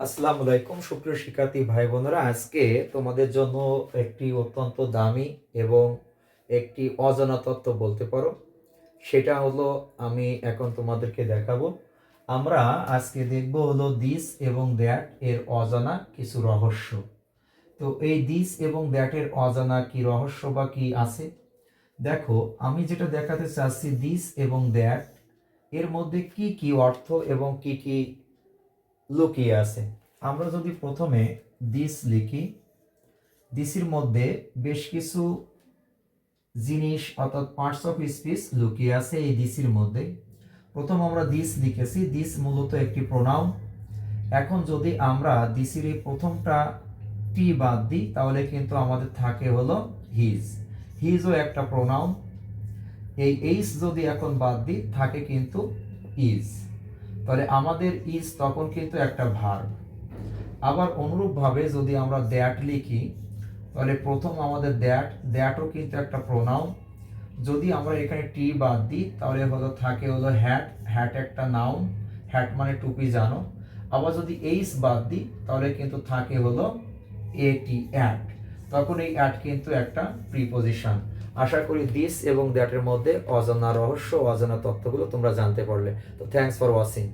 আসসালামু আলাইকুম, সুপ্রিয় শিক্ষার্থী ভাই বোনেরা। আজকে তোমাদের জন্য একটি অত্যন্ত দামি এবং একটি অজানা তত্ত্ব বলতে পারো। সেটা হলো, আমি এখন তোমাদেরকে দেখাবো। আমরা আজকে দেখব হলো দিস এবং দ্যাট এর অজানা কিছু রহস্য। তো এই দিস এবং দ্যাটের অজানা কি রহস্য বা কি আছে? দেখো, আমি যেটা দেখাতে চাচ্ছি দিস এবং দ্যাট এর মধ্যে কি কি অর্থ এবং কি কি লুকিয়ে আছে। আমরা যদি প্রথমে দিস লিখি, দিসির মধ্যে বেশ কিছু জিনিস অর্থাৎ পার্টস অফ স্পিচ লুকিয়ে আছে এই দিসির মধ্যে। প্রথম আমরা দিস লিখেছি, দিস মূলত একটি প্রোনাউন এখন যদি আমরা দিসির এই প্রথমটা টি বাদ দিই, তাহলে কিন্তু আমাদের থাকে হলো হিজ হিজও একটা প্রোনাউন এই এইস যদি এখন বাদ দিই, থাকে কিন্তু ইজ তাহলে আমাদের ইজ তখন কিন্তু একটা ভার্ব আবার অনুরূপভাবে যদি আমরা দ্যাট লিখি, তাহলে প্রথম আমাদের দ্যাট দ্যাটও কিন্তু একটা প্রোনাউন যদি আমরা এখানে টি বাদ দিই, তাহলে হলো, থাকে হলো হ্যাট হ্যাট একটা নাউন হ্যাট মানে টুপি, জানো? আবার যদি এইস বাদ দিই, তাহলে কিন্তু থাকে হলো এটি অ্যাট তখন এই অ্যাট কিন্তু একটা প্রিপোজিশন আশা করি দিস এবং দ্যাটের মধ্যে অজানা রহস্য, অজানা তথ্যগুলো তোমরা জানতে পারলে। তো থ্যাংকস ফর ওয়াচিং